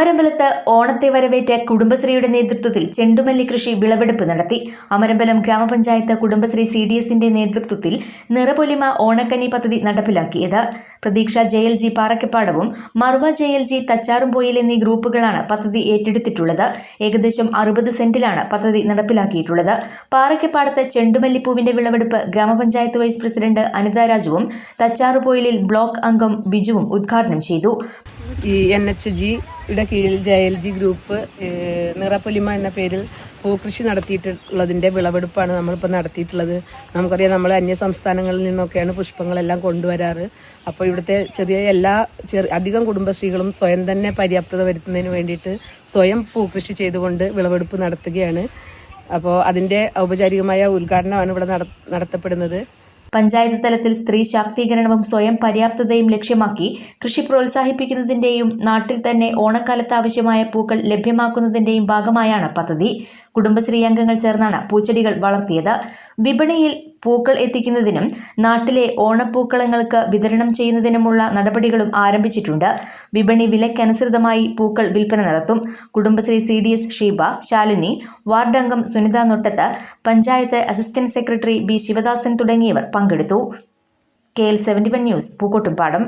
അമരമ്പലത്ത് ഓണത്തെ വരവേറ്റ കുടുംബശ്രീയുടെ നേതൃത്വത്തിൽ ചെണ്ടുമല്ലി കൃഷി വിളവെടുപ്പ് നടത്തി. അമരമ്പലം ഗ്രാമപഞ്ചായത്ത് കുടുംബശ്രീ സി ഡി എസിന്റെ നേതൃത്വത്തിൽ നിറപൊലിമ ഓണക്കനി പദ്ധതി നടപ്പിലാക്കിയത്. പ്രതീക്ഷ ജെ എൽ ജി പാറക്കപ്പാടവും മറുവ ജെ എൽ ജി തച്ചാറുംപോയിൽ എന്നീ ഗ്രൂപ്പുകളാണ് പദ്ധതി ഏറ്റെടുത്തിട്ടുള്ളത്. ഏകദേശം അറുപത് സെന്റിലാണ് പദ്ധതി നടപ്പിലാക്കിയിട്ടുള്ളത്. പാറക്കപ്പാടത്ത് ചെണ്ടുമല്ലിപ്പൂവിന്റെ വിളവെടുപ്പ് ഗ്രാമപഞ്ചായത്ത് വൈസ് പ്രസിഡന്റ് അനിതാ രാജുവും തച്ചാറുപോയിലിൽ ബ്ലോക്ക് അംഗം ബിജുവും ഉദ്ഘാടനം ചെയ്തു. ഈ എൻ എച്ച് ജിയുടെ കീഴിൽ J L G group Nirappolima എന്ന പേരിൽ പൂക്കൃഷി നടത്തിയിട്ടുള്ളതിന്റെ വിളവെടുപ്പാണ് നമ്മളിപ്പോൾ നടത്തിയിട്ടുള്ളത്. നമുക്കറിയാം നമ്മൾ അന്യ സംസ്ഥാനങ്ങളിൽ നിന്നൊക്കെയാണ് പുഷ്പങ്ങളെല്ലാം കൊണ്ടുവരാറ്. അപ്പോൾ ഇവിടുത്തെ ചെറിയ എല്ലാ ചെറിയ അധികം കുടുംബശ്രീകളും സ്വയം തന്നെ പര്യാപ്തത വരുത്തുന്നതിന് വേണ്ടിയിട്ട് സ്വയം പൂക്കൃഷി ചെയ്തുകൊണ്ട് വിളവെടുപ്പ് നടത്തുകയാണ്. അപ്പോൾ അതിന്റെ ഔപചാരികമായ ഉദ്ഘാടനമാണ് ഇവിടെ നട- നടത്തപ്പെടുന്നത്. പഞ്ചായത്ത് തലത്തിൽ സ്ത്രീ ശാക്തീകരണവും സ്വയം പര്യാപ്തതയും ലക്ഷ്യമാക്കി കൃഷി പ്രോത്സാഹിപ്പിക്കുന്നതിന്റെയും നാട്ടിൽ തന്നെ ഓണക്കാലത്ത് ആവശ്യമായ പൂക്കൾ ലഭ്യമാക്കുന്നതിന്റെയും ഭാഗമായാണ് പദ്ധതി. കുടുംബശ്രീ അംഗങ്ങൾ ചേർന്നാണ് പൂച്ചെടികൾ വളർത്തിയത്. വിപണിയിൽ പൂക്കൾ എത്തിക്കുന്നതിനും നാട്ടിലെ ഓണപ്പൂക്കളങ്ങൾക്ക് വിതരണം ചെയ്യുന്നതിനുമുള്ള നടപടികളും ആരംഭിച്ചിട്ടുണ്ട്. വിപണി വിലയ്ക്കനുസൃതമായി പൂക്കൾ വിൽപ്പന നടത്തും. Kudumbashree C D S Sheeba Shalini ward അംഗം Sunitha Nottath panchayat assistant secretary B Sivadasan തുടങ്ങിയവർ പങ്കെടുത്തു. K L seventy one news Pookkottumpadam.